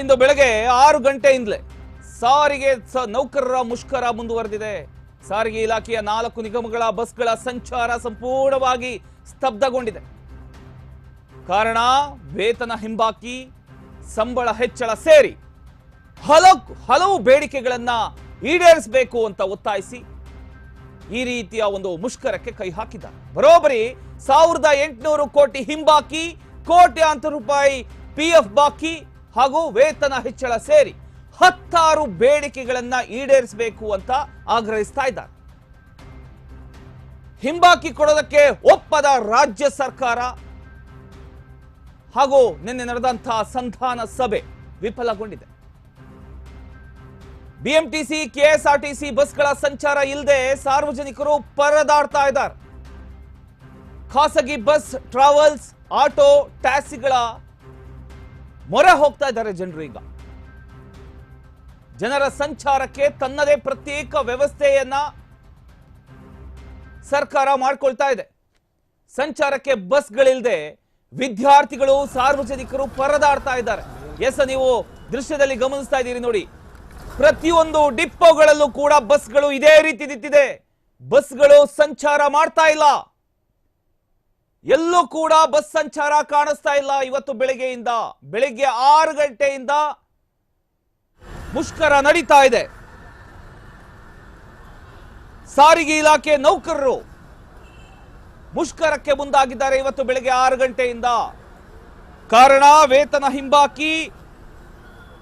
ಇಂದು ಬೆಳಗ್ಗೆ ಆರು ಗಂಟೆಯಿಂದಲೇ ಸಾರಿಗೆ ನೌಕರರ ಮುಷ್ಕರ ಮುಂದುವರೆದಿದೆ. ಸಾರಿಗೆ ಇಲಾಖೆಯ ನಾಲ್ಕು ನಿಗಮಗಳ ಬಸ್ಗಳ ಸಂಚಾರ ಸಂಪೂರ್ಣವಾಗಿ ಸ್ತಬ್ಧಗೊಂಡಿದೆ. ಕಾರಣ ವೇತನ ಹಿಂಬಾಕಿ, ಸಂಬಳ ಹೆಚ್ಚಳ ಸೇರಿ ಹಲವು ಹಲವು ಬೇಡಿಕೆಗಳನ್ನ ಈಡೇರಿಸಬೇಕು ಅಂತ ಒತ್ತಾಯಿಸಿ ಈ ರೀತಿಯ ಒಂದು ಮುಷ್ಕರಕ್ಕೆ ಕೈ ಹಾಕಿದ್ದಾರೆ. ಬರೋಬ್ಬರಿ ಸಾವಿರದ ಎಂಟುನೂರು ಕೋಟಿ ಹಿಂಬಾಕಿ, ಕೋಟ್ಯಾಂತರ ರೂಪಾಯಿ ಪಿ ಎಫ್ ಬಾಕಿ ಹಾಗೂ ವೇತನ ಹೆಚ್ಚಳ ಸೇರಿ ಹತ್ತಾರು ಬೇಡಿಕೆಗಳನ್ನ ಈಡೇರಿಸಬೇಕು ಅಂತ ಆಗ್ರಹಿಸ್ತಾ ಇದ್ದಾರೆ. ಹಿಂಬಾಕಿ ಕೊಡೋದಕ್ಕೆ ಒಪ್ಪದ ರಾಜ್ಯ ಸರ್ಕಾರ ಹಾಗೂ ನಿನ್ನೆ ನಡೆದಂತಹ ಸಂಧಾನ ಸಭೆ ವಿಫಲಗೊಂಡಿದೆ. ಬಿಎಂಟಿಸಿ, ಕೆಎಸ್ಆರ್ಟಿಸಿ ಬಸ್ಗಳ ಸಂಚಾರ ಇಲ್ಲದೆ ಸಾರ್ವಜನಿಕರು ಪರದಾಡ್ತಾ ಇದ್ದಾರೆ. ಖಾಸಗಿ ಬಸ್, ಟ್ರಾವೆಲ್ಸ್, ಆಟೋ, ಟ್ಯಾಕ್ಸಿಗಳ ಮೊರೆ ಹೋಗ್ತಾ ಇದ್ದಾರೆ ಜನರು ಈಗ. ಜನರ ಸಂಚಾರಕ್ಕೆ ತನ್ನದೇ ಪ್ರತ್ಯೇಕ ವ್ಯವಸ್ಥೆಯನ್ನ ಸರ್ಕಾರ ಮಾಡ್ಕೊಳ್ತಾ ಇದೆ. ಸಂಚಾರಕ್ಕೆ ಬಸ್ಗಳಿಲ್ಲದೆ ವಿದ್ಯಾರ್ಥಿಗಳು, ಸಾರ್ವಜನಿಕರು ಪರದಾಡ್ತಾ ಇದ್ದಾರೆ. ಎಸ್, ನೀವು ದೃಶ್ಯದಲ್ಲಿ ಗಮನಿಸ್ತಾ ಇದ್ದೀರಿ ನೋಡಿ. ಪ್ರತಿಯೊಂದು ಡಿಪ್ಪೋಗಳಲ್ಲೂ ಕೂಡ ಬಸ್ಗಳು ಇದೇ ರೀತಿ ನಿಂತಿದೆ. ಬಸ್ಗಳು ಸಂಚಾರ ಮಾಡ್ತಾ ಇಲ್ಲ. ಎಲ್ಲೂ ಕೂಡ ಬಸ್ ಸಂಚಾರ ಕಾಣಿಸ್ತಾ ಇಲ್ಲ ಇವತ್ತು ಬೆಳಗ್ಗೆಯಿಂದ. ಬೆಳಿಗ್ಗೆ ಆರು ಗಂಟೆಯಿಂದ ಮುಷ್ಕರ ನಡೀತಾ ಇದೆ. ಸಾರಿಗೆ ಇಲಾಖೆ ನೌಕರರು ಮುಷ್ಕರಕ್ಕೆ ಮುಂದಾಗಿದ್ದಾರೆ ಇವತ್ತು ಬೆಳಗ್ಗೆ ಆರು ಗಂಟೆಯಿಂದ. ಕಾರಣ, ವೇತನ ಹಿಂಬಾಕಿ,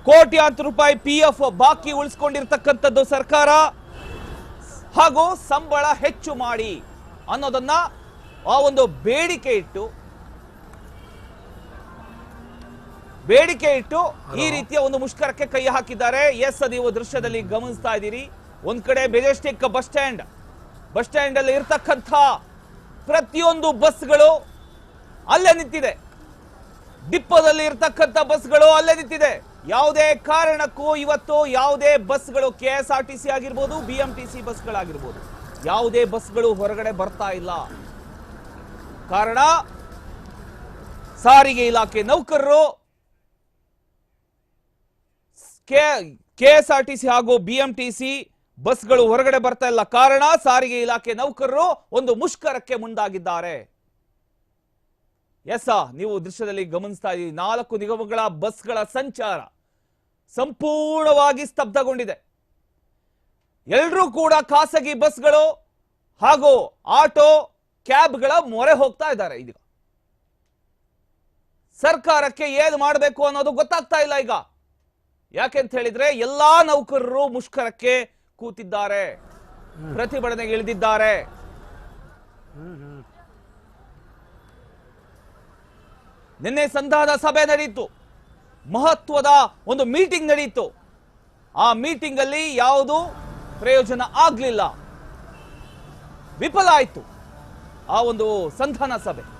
ಕೋಟ್ಯಾಂತರ ರೂಪಾಯಿ ಪಿ ಎಫ್ ಬಾಕಿ ಉಳಿಸ್ಕೊಂಡಿರ್ತಕ್ಕಂಥದ್ದು ಸರ್ಕಾರ ಹಾಗೂ ಸಂಬಳ ಹೆಚ್ಚು ಮಾಡಿ ಅನ್ನೋದನ್ನ ಆ ಒಂದು ಬೇಡಿಕೆ ಇಟ್ಟು ಬೇಡಿಕೆ ಇಟ್ಟು ಈ ರೀತಿಯ ಒಂದು ಮುಷ್ಕರಕ್ಕೆ ಕೈ ಹಾಕಿದ್ದಾರೆ. ಎಸ್ ನೀವು ದೃಶ್ಯದಲ್ಲಿ ಗಮನಿಸ್ತಾ ಇದ್ದೀರಿ. ಒಂದ್ ಕಡೆ Majestic bus stand. Bus stand ಅಲ್ಲಿ ಇರ್ತಕ್ಕಂಥ ಪ್ರತಿಯೊಂದು ಬಸ್ಗಳು ಅಲ್ಲೇ ನಿಂತಿದೆ. ಡಿಪ್ಪೋದಲ್ಲಿ ಇರ್ತಕ್ಕಂಥ ಬಸ್ಗಳು ಅಲ್ಲೇ ನಿಂತಿದೆ. ಯಾವುದೇ ಕಾರಣಕ್ಕೂ ಇವತ್ತು ಯಾವುದೇ ಬಸ್ಗಳು K S R T C ಆಗಿರ್ಬೋದು ಬಿ ಎಂ ಟಿ ಸಿ ಬಸ್ಗಳಾಗಿರ್ಬೋದು ಯಾವುದೇ ಬಸ್ಗಳು ಹೊರಗಡೆ ಬರ್ತಾ ಇಲ್ಲ. ಕಾರಣ ಸಾರಿಗೆ ಇಲಾಖೆ ನೌಕರರು ಕೆ ಎಸ್ ಆರ್ ಟಿ ಹಾಗೂ ಬಿಎಂಟಿಸಿ ಬಸ್ಗಳು ಹೊರಗಡೆ ಬರ್ತಾ ಇಲ್ಲ. ಕಾರಣ ಸಾರಿಗೆ ಇಲಾಖೆ ನೌಕರರು ಒಂದು ಮುಷ್ಕರಕ್ಕೆ ಮುಂದಾಗಿದ್ದಾರೆ. ಎಸ್ ನೀವು ದೃಶ್ಯದಲ್ಲಿ ಗಮನಿಸ್ತಾ ಇದ್ದೀವಿ ನಾಲ್ಕು ನಿಗಮಗಳ ಬಸ್ಗಳ ಸಂಚಾರ ಸಂಪೂರ್ಣವಾಗಿ ಸ್ತಬ್ಧಗೊಂಡಿದೆ. ಎಲ್ಲರೂ ಕೂಡ ಖಾಸಗಿ ಬಸ್ಗಳು ಹಾಗೂ ಆಟೋ ಕ್ಯಾಬ್ಗಳ ಮೊರೆ ಹೋಗ್ತಾ ಇದ್ದಾರೆ ಈಗ. ಸರ್ಕಾರಕ್ಕೆ ಏನು ಮಾಡಬೇಕು ಅನ್ನೋದು ಗೊತ್ತಾಗ್ತಾ ಇಲ್ಲ ಈಗ. ಯಾಕೆಂತ ಹೇಳಿದ್ರೆ ಎಲ್ಲಾ ನೌಕರರು ಮುಷ್ಕರಕ್ಕೆ ಕೂತಿದ್ದಾರೆ. ಪ್ರತಿಭಟನೆಗೆ ಇಳಿದಿದ್ದಾರೆ. ನಿನ್ನೆ ಸಂಧಾನ ಸಭೆ ನಡೆಯಿತು. ಮಹತ್ವದ ಒಂದು ಮೀಟಿಂಗ್ ನಡೆಯಿತು. ಆ ಮೀಟಿಂಗ್ ಅಲ್ಲಿ ಯಾವುದು ಪ್ರಯೋಜನ ಆಗ್ಲಿಲ್ಲ. ವಿಫಲ ಆಯ್ತು. ಆ ಒಂದು ಸಂಧಾನ ಸಭೆ.